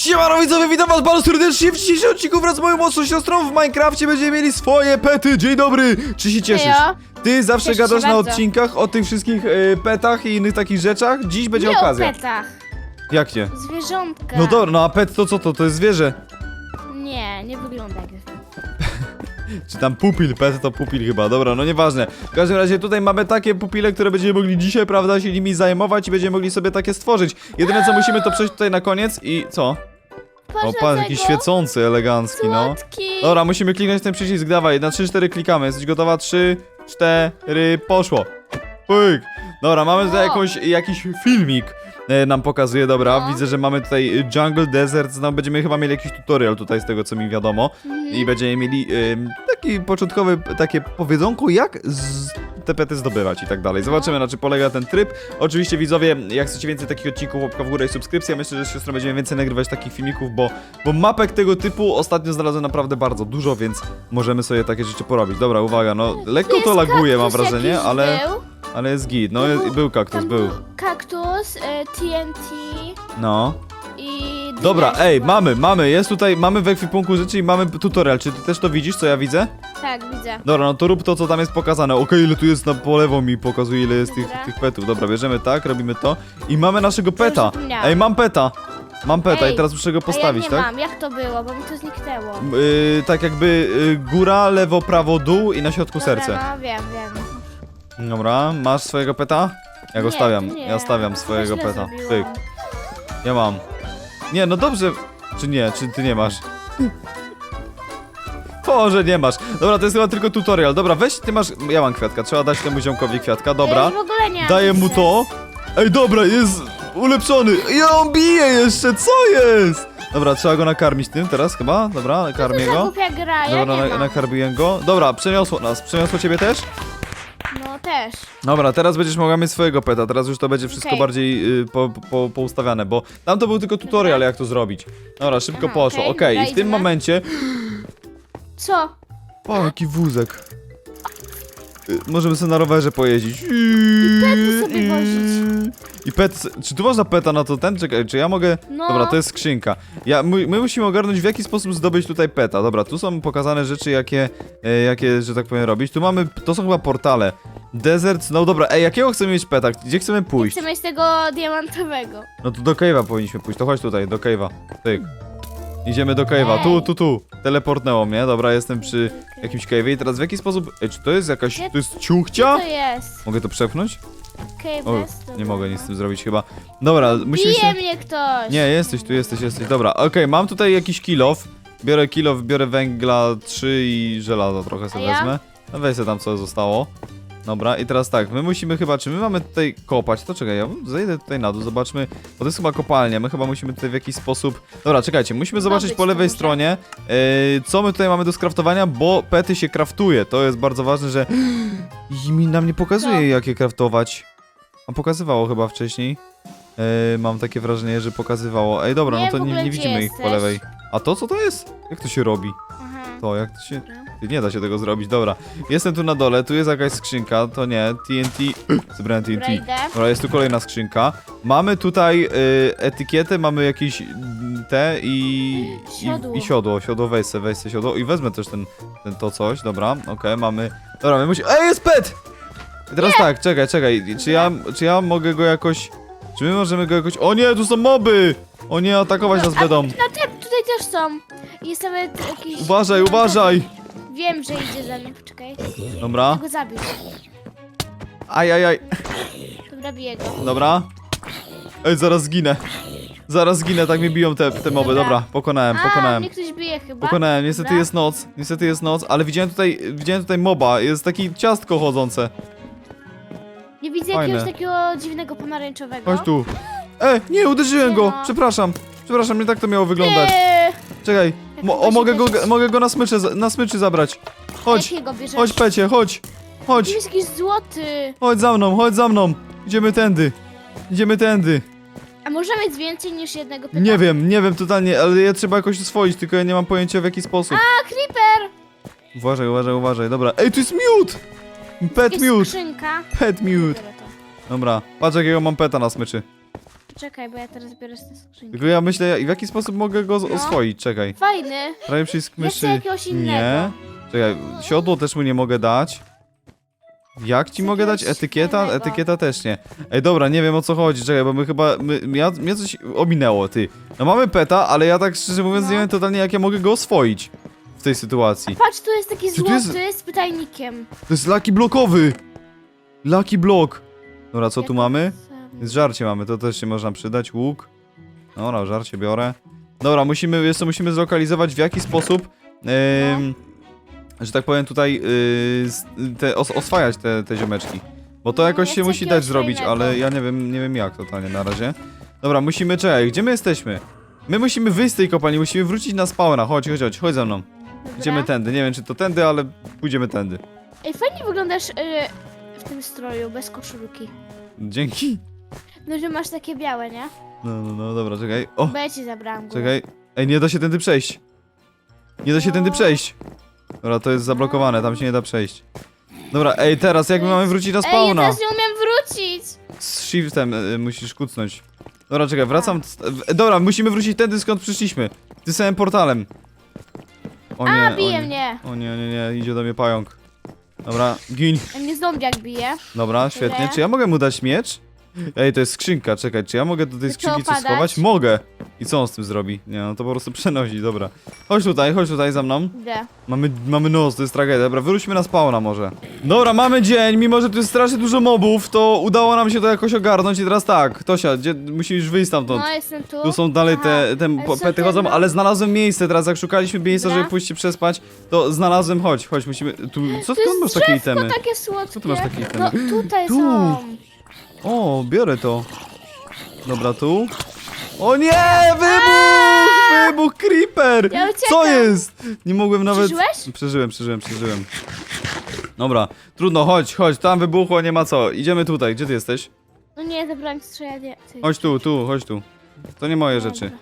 Siemano widzowie, witam was bardzo serdecznie w dzisiejszym odcinku wraz z moją młodszą siostrą w Minecrafcie będziemy mieli swoje pety. Dzień dobry! Czy się cieszysz? Hejo. Ty zawsze Cieszę się gadasz na bardzo. odcinkach o tych wszystkich e, petach i innych takich rzeczach. Dziś będzie nie okazja. o petach, Jak nie? zwierzątka. No dobra, no a pet to co to? To jest zwierzę. Nie, nie wygląda jak Czy tam pupil, pet to pupil chyba, dobra, no nieważne. W każdym razie tutaj mamy takie pupile, które będziemy mogli dzisiaj, prawda, się nimi zajmować i będziemy mogli sobie takie stworzyć. Jedyne co musimy to przejść tutaj na koniec i co? O, pan jakiś świecący, elegancki, no. Słodki. Dobra, musimy kliknąć ten przycisk, dawaj, na 3-4 klikamy, jesteś gotowa? 3, 4, poszło. Pyk. Dobra, mamy tutaj jakąś, jakiś filmik e, nam pokazuje, dobra, No. widzę, że mamy tutaj e, Jungle Desert, no będziemy chyba mieli jakiś tutorial tutaj z tego, co mi wiadomo i będziemy mieli em, taki początkowy, takie powiedzonko, jak z te pety zdobywać i tak dalej. Zobaczymy, na czym polega ten tryb. Oczywiście widzowie, jak chcecie więcej takich odcinków, łapka w górę i subskrypcja. Myślę, że z siostrą będziemy więcej nagrywać takich filmików, bo, bo mapek tego typu ostatnio znalazłem naprawdę bardzo dużo, więc możemy sobie takie rzeczy porobić. Dobra, uwaga, no lekko to jest laguje, mam kaktus wrażenie, jakiś ale, Był. ale jest git. No, jest- był- był kaktus, Tam był. kaktus, y, TNT No. Dobra, ej, mamy, mamy, jest tutaj, mamy w ekwipunku rzeczy i mamy tutorial. Czy ty też to widzisz, co ja widzę? Tak, widzę. Dobra, no to rób to, co tam jest pokazane. Okej, ile tu jest na po lewo mi pokazuje, ile jest tych, Dobra. tych petów. Dobra, bierzemy tak, robimy to. I mamy naszego peta. zapomniałam. Ej, mam peta. Mam peta Ej, i teraz muszę go postawić, A ja nie tak? mam, jak to było, bo mi to zniknęło. Yy, tak jakby yy, góra, lewo, prawo, dół i na środku Dobra, serce. no wiem, wiem. Dobra, masz swojego peta? Ja go Nie, stawiam, nie. ja stawiam swojego Źle peta. zrobiłam. Pyk, ja mam. Nie, no dobrze. Czy nie, czy ty nie masz? Boże, nie masz. Dobra, to jest chyba tylko tutorial. Dobra, weź, ty masz... Ja mam kwiatka, trzeba dać temu ziomkowi kwiatka, Ja dobra. już w ogóle nie mam Daję mu to. Ej, dobra, jest ulepszony. Ja on bije jeszcze, co jest? Dobra, trzeba go nakarmić tym teraz chyba. Dobra, nakarmię To za go. głupia gra, ja Dobra, nie na, mam. nakarmiłem go. Dobra, przeniosło nas. Przeniosło ciebie też? Też. Dobra, teraz będziesz mogła mieć swojego peta. Teraz już to będzie wszystko Okej. bardziej y, po, po, poustawiane, bo tam to był tylko tutorial, jak to zrobić. Dobra, szybko Aha, poszło. Okej, okej, i w tym idziemy. momencie. Co? O, jaki wózek. Y, Możemy sobie na rowerze pojeździć. I pety sobie wozić. I pet. Czy tu można peta na to ten? Czekaj, czy ja mogę. No. Dobra, to jest skrzynka. Ja, my, my musimy ogarnąć w jaki sposób zdobyć tutaj peta. Dobra, tu są pokazane rzeczy, jakie, e, jakie, że tak powiem, robić. Tu mamy. To są chyba portale. Desert, no dobra, ej, jakiego chcemy mieć peta? Gdzie chcemy pójść? Chcę mieć tego diamentowego. No to do cave'a powinniśmy pójść. To chodź tutaj, do cave'a. Tyk. Idziemy do cave'a. Tu, tu, tu. Teleportnęło mnie. Dobra, jestem przy jakimś cave'ie. I teraz w jaki sposób. Ej, czy to jest jakaś. To jest Co ciuchcia? to jest? Mogę to przepchnąć? Cave O, nie mogę nic z tym zrobić chyba. Dobra, musimy Bije się... mnie ktoś! Nie, jesteś, tu jesteś, jesteś. Dobra, okej, mam tutaj jakiś kilof. Biorę kilof, biorę węgla 3 i żelaza trochę sobie A ja? wezmę. No weź sobie tam co zostało. Dobra, i teraz tak, my musimy chyba, czy my mamy tutaj kopać? To czekaj, ja zejdę tutaj na dół, zobaczmy, bo to jest chyba kopalnia, my chyba musimy tutaj w jakiś sposób... Dobra, czekajcie, musimy zobaczyć po lewej stronie, yy, co my tutaj mamy do skraftowania, bo pety się kraftuje, to jest bardzo ważne, że... I mi nam nie pokazuje, jak je kraftować. A pokazywało chyba wcześniej. Yy, mam takie wrażenie, że pokazywało. Ej, dobra, no to nie, nie widzimy ich po lewej. A to co to jest? Jak to się robi? Aha. To, jak to się... Dobra. Ty, Nie da się tego zrobić, dobra. Jestem tu na dole, tu jest jakaś skrzynka, to nie, TNT... Zebrałem TNT. Dobra, idę. Dobra, jest tu kolejna skrzynka. Mamy tutaj y, etykietę, mamy jakieś mm, te i... Siodło. I, i siodło, siodło, weź se, weź se siodło i wezmę też ten, ten to coś, dobra, okej, mamy... Dobra, my musimy... Ej, jest pet! I teraz tak, czekaj, czekaj, czy ja, czy ja mogę go jakoś... Czy my możemy go jakoś... O nie, tu są moby! O nie, atakować nas A, będą. Na te, tutaj też są. Jest nawet jakiś... Uważaj, uważaj! Wiem, że idzie za mną, poczekaj. Dobra, go zabić. aj, aj, aj. Dobra, biję go. Dobra. Ej, zaraz zginę. Zaraz zginę, tak mnie biją te, te moby. Dobra. Dobra, pokonałem, A, pokonałem. mnie ktoś bije chyba. Pokonałem, niestety Dobra. jest noc, niestety jest noc, ale widziałem tutaj, widziałem tutaj moba, jest taki ciastko chodzące. Nie widzę Fajne. jakiegoś takiego dziwnego pomarańczowego. Chodź tu. E, nie, uderzyłem go, przepraszam. Przepraszam, nie tak to miało wyglądać. Eee, Czekaj, mo, o, mogę go, mogę go na smyczy, na smyczy zabrać. Chodź, Jakiego bierzesz? chodź pecie, chodź. Tu Chodź, jest jakiś złoty. chodź za mną, chodź za mną. Idziemy tędy. Idziemy tędy. A może mieć więcej niż jednego pyta? Nie wiem, nie wiem totalnie, ale je trzeba jakoś oswoić, tylko ja nie mam pojęcia w jaki sposób. A, creeper! Uważaj, uważaj, uważaj. Dobra. Ej, tu jest miód! Pet Jest miód! skrzynka. Pet miód! Biorę to. Dobra, patrz jakiego mam peta na smyczy. Czekaj, bo ja teraz biorę z tej skrzynki. Tylko ja myślę, w jaki sposób mogę go z- No. oswoić, czekaj. Fajny. Prawie przycisk myszy. jakiegoś Nie. innego. Czekaj, siodło też mu nie mogę dać. Jak ci mogę dać? jakiegoś Etykieta? Etykieta też nie. Ej, dobra, nie wiem o co chodzi, czekaj, bo my chyba, my, ja, mnie coś ominęło, ty. No mamy peta, ale ja tak szczerze mówiąc No. nie wiem totalnie jak ja mogę go oswoić w tej sytuacji. Patrz, tu jest taki Czy tu złoty jest- z pytajnikiem. To jest laki blokowy! Laki blok! Dobra, co tu mamy? On- Żarcie mamy, to też się można przydać, łuk. Dobra, żarcie biorę. Dobra, musimy, jeszcze musimy zlokalizować w jaki sposób, że tak powiem tutaj, y, s- te, os, oswajać te, te ziomeczki. Bo to No, jakoś ja się musi dać zrobić, ale ja nie wiem, nie wiem jak totalnie na razie. Dobra, musimy, czekaj, gdzie my jesteśmy? My musimy wyjść z tej kopalni, musimy wrócić na spawna, chodź, chodź, chodź, chodź ze mną. Idziemy tędy, nie wiem czy to tędy, ale pójdziemy tędy. Ej, fajnie wyglądasz y, w tym stroju, bez koszulki. Dzięki. No, że masz takie białe, nie? No, no, no, dobra, czekaj. O, Bo ja ci zabrałam górę. Czekaj. Ej, nie da się tędy przejść. Nie da się No. tędy przejść. Dobra, to jest zablokowane, tam się nie da przejść. Dobra, ej, teraz jak my mamy wrócić na Ej, ja spawna? teraz nie umiem wrócić! Z shiftem y, musisz kucnąć. Dobra, czekaj, wracam. w- Dobra, musimy wrócić tędy skąd przyszliśmy. Tym samym portalem. O nie, A, o bije nie. mnie! O nie, nie, nie, idzie do mnie pająk. Dobra, gin. Mnie zombiak bije. Dobra, świetnie. Czy ja mogę mu dać miecz? Ej, to jest skrzynka, czekaj, czy ja mogę do tej To skrzynki co, coś schować? Mogę. I co on z tym zrobi? Nie, no to po prostu przenosi, dobra. Chodź tutaj, chodź tutaj za mną. Idę. Mamy, mamy nos, to jest tragedia. Dobra, wróćmy na spawna może. Dobra, mamy dzień, mimo że tu jest strasznie dużo mobów, to udało nam się to jakoś ogarnąć i teraz tak, Tosia, gdzie, musisz wyjść stamtąd. No, jestem tu. Tu są dalej te, Aha. te Ale pety ty, chodzą, no? ale znalazłem miejsce teraz, jak szukaliśmy miejsca, Dobra. żeby pójść się przespać, to znalazłem, chodź, chodź, musimy, tu, co ty To masz takie itemy? takie słodkie. Co ty masz takie itemy? No, tutaj Tu. są. O, biorę to. Dobra, tu. O nie! Wybuch! Wybuch Creeper! Ja uciekam. Co jest? Nie mogłem nawet... Przeżyłeś? Przeżyłem, przeżyłem, przeżyłem. Dobra, trudno, chodź, chodź, tam wybuchło, nie ma co. Idziemy tutaj, gdzie ty jesteś? No nie, zabrałem strzelanie. Ty. Chodź tu, tu, chodź tu. To nie moje rzeczy. Dobra.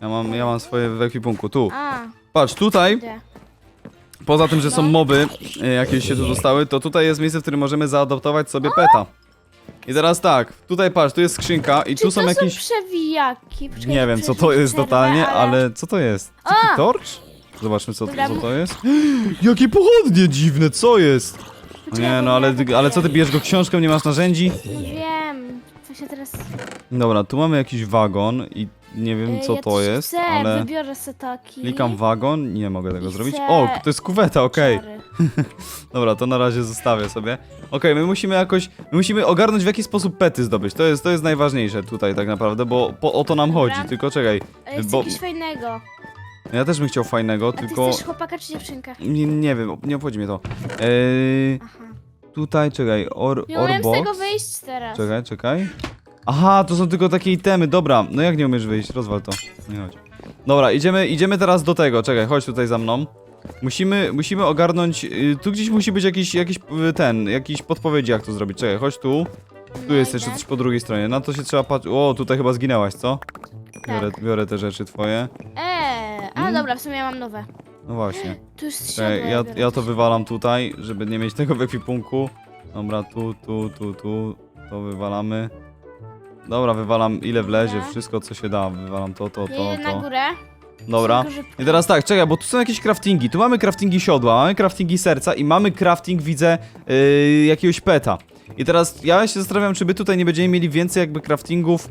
Ja mam, ja mam swoje w ekwipunku, tu. A, Patrz, tutaj, poza tym, że są No. moby, e, jakieś się tu dostały, to tutaj jest miejsce, w którym możemy zaadoptować sobie peta. I teraz tak, tutaj patrz, tu jest skrzynka i Czy tu są to jakieś... są przewijaki? Poczekaj, Nie wiem, co to przerwę, jest totalnie, ale... ale co to jest? Taki A! torcz? Zobaczmy, co, Dobra, co to jest. Jakie pochodnie dziwne, co jest? No Poczekaj, nie, bo no ale, ja tak ale co ty bierzesz go książką, nie masz narzędzi? No wiem, co się teraz... Dobra, tu mamy jakiś wagon i nie wiem Ej, co ja to jest, chcę, ale wybiorę se taki. klikam wagon, nie mogę tego I zrobić. chcę O, to jest kuweta, okej. czary. Dobra, to na razie zostawię sobie. Okej, my musimy jakoś, my musimy ogarnąć w jaki sposób pety zdobyć. To jest, to jest najważniejsze tutaj tak naprawdę, bo po, o to nam Dobra. chodzi. Tylko czekaj, Ej, chcę bo- jakiegoś fajnego. ja też bym chciał fajnego, A ty tylko chcesz chłopaka czy dziewczynkę? nie, nie wiem, nie obchodzi mnie to. Eee, Aha. tutaj, czekaj, or, Nie umiem z orbox. tego wyjść teraz. Czekaj, czekaj. Aha, to są tylko takie itemy, dobra. No jak nie umiesz wyjść? Rozwal to. Nie chodź. Dobra, idziemy, idziemy teraz do tego. Czekaj, chodź tutaj za mną. Musimy, musimy ogarnąć. y, Tu gdzieś musi być jakiś, jakiś y, ten, jakiś podpowiedzi jak to zrobić. Czekaj, chodź tu. Tu jest jeszcze coś po drugiej stronie. Na to się trzeba patrzeć. O, tutaj chyba zginęłaś, co? Biorę, Tak. biorę te rzeczy twoje. Eee, a Mm. dobra, w sumie ja mam nowe. No właśnie. Tu jest Czekaj, ja, biorę ja to wywalam tutaj, żeby nie mieć tego w ekwipunku. Dobra, tu, tu, tu, tu. To wywalamy. Dobra, wywalam ile wlezie, Dobra. wszystko co się da. Wywalam to, to, to, idę na to. górę. Dobra. Tylko, że- I teraz tak, czekaj, bo tu są jakieś craftingi. Tu mamy craftingi siodła, mamy craftingi serca i mamy crafting, widzę, yy, jakiegoś peta. I teraz ja się zastanawiam, czy by tutaj nie będziemy mieli więcej jakby craftingów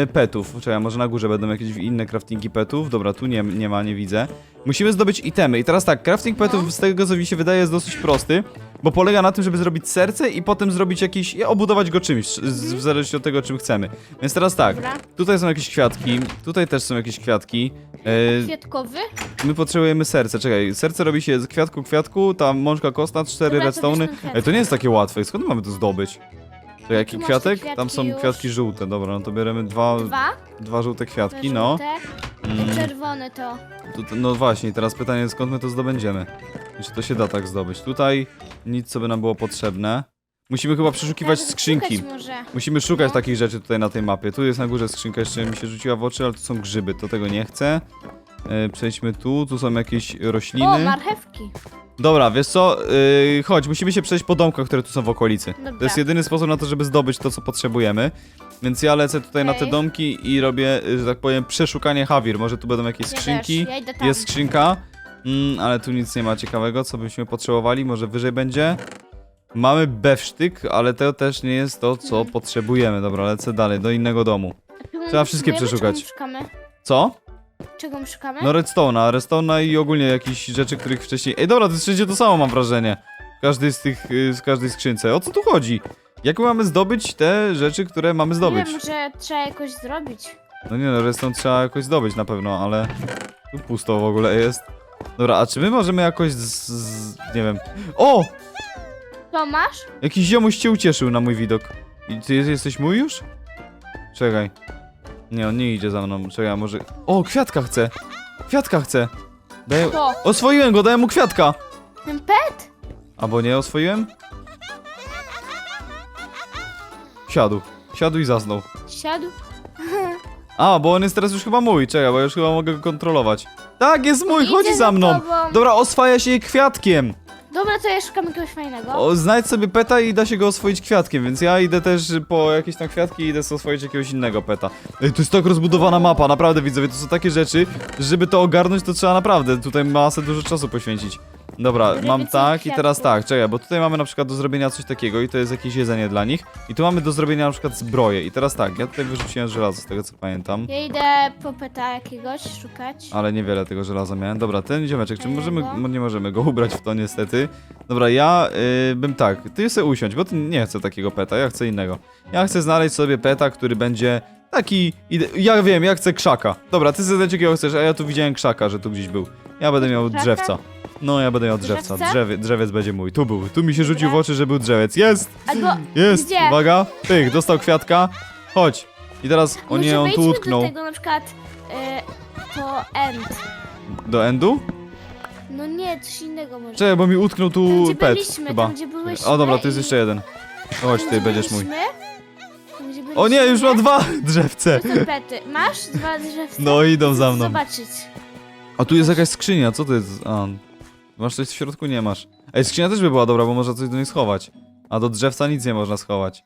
yy, petów. Czekaj, może na górze będą jakieś inne craftingi petów. Dobra, tu nie, nie ma, nie widzę. Musimy zdobyć itemy. I teraz tak, crafting petów No. z tego co mi się wydaje jest dosyć prosty, bo polega na tym, żeby zrobić serce i potem zrobić jakiś, i obudować go czymś, w zależności od tego, czym chcemy. Więc teraz tak, tutaj są jakieś kwiatki, tutaj też są jakieś kwiatki. Yy, Kwiatkowy? My potrzebujemy serce, czekaj, serce robi się z kwiatku kwiatku, tam mączka kostna, cztery Dobra, to redstone'y. bierz ten kwiatek. Ej, to nie jest takie łatwe, skąd mamy to zdobyć? To jaki tu masz kwiatek? te Tam są kwiatki już. kwiatki żółte, dobra, no to bieremy dwa, Dwa? dwa żółte kwiatki, no. żółte. Mm, Czerwony to. tu, tu- no właśnie, teraz pytanie, skąd my to zdobędziemy? Czy to się da tak zdobyć? Tutaj nic, co by nam było potrzebne. Musimy chyba przeszukiwać Nawet skrzynki. szukać może. Musimy szukać No. takich rzeczy tutaj na tej mapie. Tu jest na górze skrzynka, jeszcze mi się rzuciła w oczy, ale tu są grzyby, to tego nie chcę. E, przejdźmy tu, tu są jakieś O, rośliny. marchewki. Dobra, wiesz co, yy, chodź, musimy się przejść po domkach, które tu są w okolicy. Dobra. To jest jedyny sposób na to, żeby zdobyć to, co potrzebujemy. Więc ja lecę tutaj na te domki i robię, y, że tak powiem, przeszukanie Hawir. Może tu będą jakieś Ja skrzynki. ja idę tam. Jest skrzynka, mm, ale tu nic nie ma ciekawego, co byśmy potrzebowali. Może wyżej będzie. Mamy bewsztyk, ale to też nie jest to, co Mhm. potrzebujemy. Dobra, lecę dalej, do innego domu. Trzeba wszystkie potrzebujemy? przeszukać. Co? Czego my szukamy? No redstone'a, redstone'a i ogólnie jakieś rzeczy, których wcześniej... Ej, dobra, to jest wszędzie to samo, mam wrażenie. W każdej z tych, y, z każdej skrzynce. O co tu chodzi? Jak my mamy zdobyć te rzeczy, które mamy zdobyć? Nie wiem, że trzeba jakoś zrobić. No nie no, redstone trzeba jakoś zdobyć na pewno, ale... Tu pusto w ogóle jest. Dobra, a czy my możemy jakoś z... z nie wiem... O! To masz? Jakiś ziomuś cię ucieszył na mój widok. I ty jest- jesteś mój już? Czekaj. Nie, on nie idzie za mną. Czekaj, a może... O, kwiatka chcę! Kwiatka chcę! Daję... To. Oswoiłem go, dałem mu kwiatka! Ten pet? Albo nie oswoiłem? Siadł. Siadł i zasnął. Siadł? A, bo on jest teraz już chyba mój. Czekaj, bo już chyba mogę go kontrolować. Tak, jest mój, Idzie chodzi za za mną. tobą. Dobra, oswaja się jej kwiatkiem. Dobra, to ja szukam jakiegoś fajnego. O, znajdź sobie peta i da się go oswoić kwiatkiem, więc ja idę też po jakieś tam kwiatki i idę sobie oswoić jakiegoś innego peta. Ej, to jest tak rozbudowana mapa, naprawdę widzowie, to są takie rzeczy, że żeby to ogarnąć, to trzeba naprawdę tutaj masę dużo czasu poświęcić. Dobra, mam tak i teraz tak, czekaj, bo tutaj mamy na przykład do zrobienia coś takiego i to jest jakieś jedzenie dla nich. I tu mamy do zrobienia na przykład zbroję i teraz tak, ja tutaj wyrzuciłem żelazo z tego co pamiętam. Ja idę po peta jakiegoś szukać. Ale niewiele tego żelaza miałem. Dobra, ten ziomeczek, czy możemy, mo- nie możemy go ubrać w to niestety. Dobra, ja y, bym tak, ty sobie usiądź, bo ty nie chcę takiego peta, ja chcę innego. Ja chcę znaleźć sobie peta, który będzie taki, ide- ja wiem, ja chcę krzaka. Dobra, ty sobie jakiego chcesz, a ja tu widziałem krzaka, że tu gdzieś był. Ja będę miał Krzaka? drzewca. No, ja będę miał drzewca, Drzewca? Drzewie, drzewiec będzie mój. Tu był, tu mi się rzucił w Dobra. oczy, że był drzewiec. Jest, Albo jest, Gdzie? uwaga, pyk, dostał kwiatka. Chodź. I teraz, o nie, on tu wejdźmy utknął. do tego na przykład e, to end. Do endu? No nie, coś innego może. Czekaj, bo mi utknął tu gdzie pet, byliśmy, chyba. tam, gdzie byłyśmy O dobra, tu jest i- jeszcze jeden. Chodź ty, będziesz mój. O nie, już mam dwa drzewce. Pety. Masz dwa drzewce? No idą za mną. Zobaczyć. A tu jest jakaś skrzynia, co to jest? A, masz coś w środku? Nie masz. Ej, skrzynia też by była dobra, bo można coś do niej schować. A do drzewca nic nie można schować.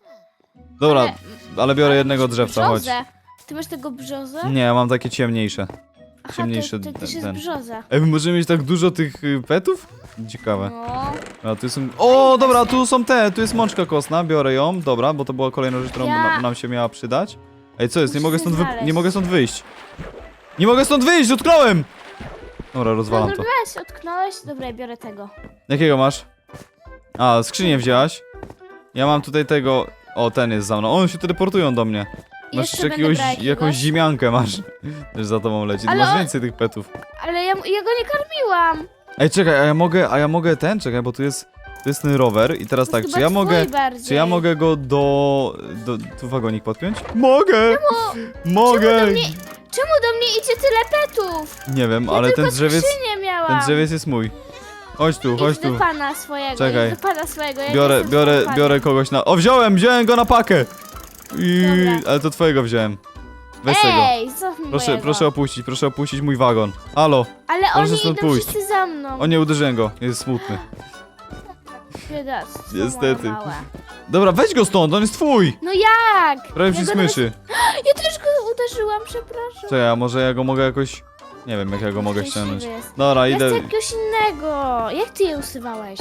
Dobra, Ale- ale biorę jednego drzewca, chodź. brzozę. Ty masz tego brzozę? Nie, ja mam takie ciemniejsze. Aha, ciemniejszy to, to też jest ten. brzoza. Ej, my możemy mieć tak dużo tych y, petów? Ciekawe. No. A tu są... O, dobra, tu są te, tu jest mączka kostna, biorę ją, dobra, bo to była kolejna rzecz, którą Ja- nam, nam się miała przydać. Ej, co jest? Nie Muszę mogę stąd, wy... znaleźć. nie mogę stąd wyjść. Nie mogę stąd wyjść, utknąłem! Dobra, No rozwalam to. zrobiłeś, utknąłeś? Dobra, biorę tego. Jakiego masz? A, skrzynię wzięłaś? Ja mam tutaj tego... O, ten jest za mną. O, One się teleportują do mnie. Masz Jeszcze jeszcze będę jakiegoś, brała jakąś zimiankę masz. Też za tobą leci. Ty Ale masz on- więcej tych petów. Ale ja, ja go nie karmiłam. Ej, czekaj, a ja mogę, a ja mogę ten? Czekaj, bo tu jest... Tu jest ten rower i teraz To tak, jest czy ja mogę... bardziej. Czy ja mogę go do... do tu wagonik podpiąć? Mogę! Mogę! do mnie- Czemu do mnie idzie tyle petów? Nie wiem, ale ten drzewiec... miałam. Ten drzewiec jest mój. Chodź tu, chodź Idź tu. do pana swojego, Czekaj. do pana swojego. Ja Biorę, jestem biorę, panem. biorę kogoś na... O, wziąłem, wziąłem go na pakę! I... Dobra. Ale to twojego wziąłem. Weź tego. Ej, cofnij Proszę, mojego. proszę opuścić, proszę opuścić mój wagon. Halo, Ale proszę oni stąd idą pójść. wszyscy za mną. o nie uderzyłem go, jest smutny. Biedactwo Niestety. małe. Dobra, weź go stąd, on jest twój! No jak? Prawie Ja go nawet- myszy. Ja też go uderzyłam, przepraszam. Czekaj, a może ja go mogę jakoś... Nie wiem, jak ja go mogę Szczęśliwy ściągnąć. jest. Dobra, Ja idę... chcę jakiegoś innego. Jak ty je usuwałeś?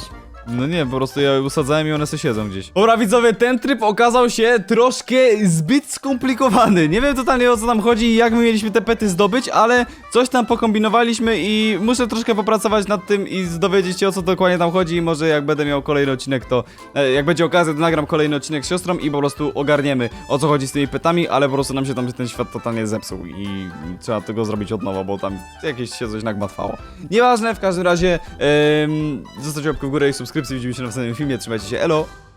No nie, po prostu ja usadzałem i one se siedzą gdzieś. Dobra widzowie, ten tryb okazał się troszkę zbyt skomplikowany. Nie wiem totalnie o co tam chodzi i jak my mieliśmy te pety zdobyć, ale coś tam pokombinowaliśmy i muszę troszkę popracować nad tym i dowiedzieć się o co dokładnie tam chodzi i może jak będę miał kolejny odcinek to, e, jak będzie okazja to nagram kolejny odcinek z siostrą i po prostu ogarniemy o co chodzi z tymi petami, ale po prostu nam się tam ten świat totalnie zepsuł i trzeba tego zrobić od nowa, bo tam jakieś się coś nagmatwało. Nieważne, w każdym razie em, zostawcie łapkę w górę i subskrypcję, widzimy się w następnym filmie, trzymajcie się, elo!